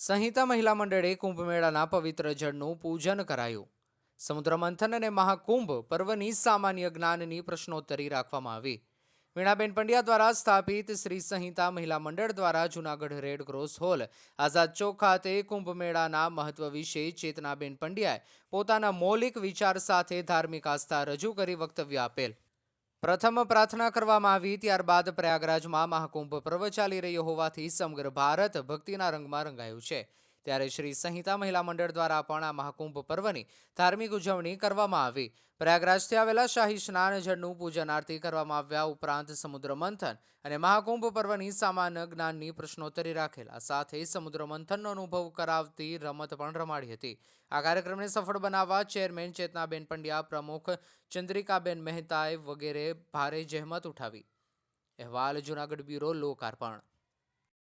સંહિતા મહિલા મંડળે કુંભમેળાના પવિત્ર જળનું પૂજન કરાયું. સમુદ્ર મંથન અને મહાકુંભ પર્વની સામાન્ય જ્ઞાનની પ્રશ્નોત્તરી રાખવામાં આવી. વીણાબેન પંડ્યા દ્વારા સ્થાપિત શ્રી સંહિતા મહિલા મંડળ દ્વારા Junagadh red cross hall, Azad Chowk ખાતે કુંભમેળાના મહત્વ વિશે ચેતનાબેન પંડ્યાએ પોતાના મૌલિક વિચાર સાથે ધાર્મિક આસ્થા રજૂ કરી વક્તવ્ય આપેલ. પ્રથમ પ્રાર્થના કરવામાં આવી ત્યારબાદ પ્રયાગરાજમાં મહાકુંભ પર્વ ચાલી રહ્યો હોવાથી સમગ્ર ભારત ભક્તિના રંગમાં રંગાયું છે. ત્યારે શ્રી સંહિતા મહિલા મંડળ દ્વારા પણ આ મહાકુંભ પર્વની ધાર્મિક ઉજવણી કરવામાં આવી. પ્રયાગરાજથી આવેલા શાહી સ્નાન જળનું પૂજન આરતી કરવામાં આવ્યા ઉપરાંત સમુદ્ર મંથન અને મહાકુંભ પર્વની સામાન્ય જ્ઞાનની પ્રશ્નોત્તરી રાખેલા, સાથે સમુદ્ર મંથનનો અનુભવ કરાવતી રમત પણ રમાડી હતી. આ કાર્યક્રમને સફળ બનાવવા ચેરમેન ચેતનાબેન પંડ્યા, પ્રમુખ ચંદ્રિકાબેન મહેતાએ વગેરે ભારે જહેમત ઉઠાવી. અહેવાલ, જૂનાગઢ બ્યુરો, લોકાર્પણ.